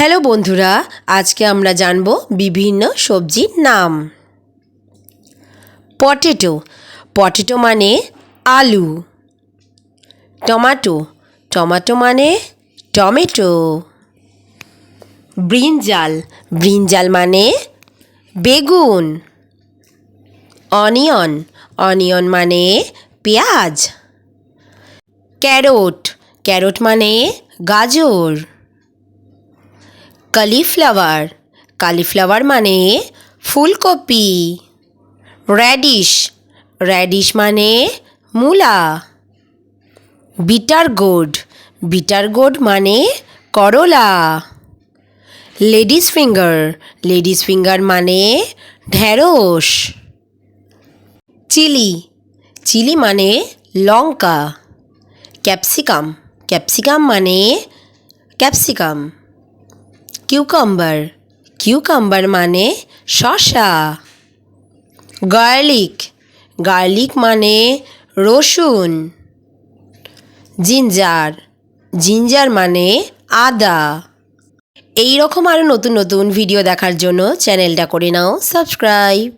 Hello বন্ধুরা, আজকে আমরা জানব বিভিন্ন সবজির নাম। পটেটো। পটেটো মানে আলু। টমাটো। টমাটো মানে টমেটো। ব্রিঞ্জাল। ব্রিঞ্জাল মানে বেগুন। অনিয়ন। অনিয়ন মানে পেঁয়াজ। ক্যারোট। ক্যারোট মানে গাজর। কালিফ্লাওয়ার কালিফ্লাওয়ার মানে ফুলকপি। র্যাডিশ র্যাডিশ মানে মূলা। বিটার গোড বিটার গোড মানে করলা। লেডিস ফিঙ্গার লেডিস ফিঙ্গার মানে ঢ্যাঁড়স চিলি চিলি মানে লঙ্কা। ক্যাপসিকাম ক্যাপসিকাম মানে ক্যাপসিকাম কিউকাম্বার কিউকাম্বার মানে শসা। গার্লিক গার্লিক মানে রসুন। জিঞ্জার জিঞ্জার মানে আদা। এই রকম আরও নতুন নতুন ভিডিও দেখার জন্য চ্যানেলটা করে নাও সাবস্ক্রাইব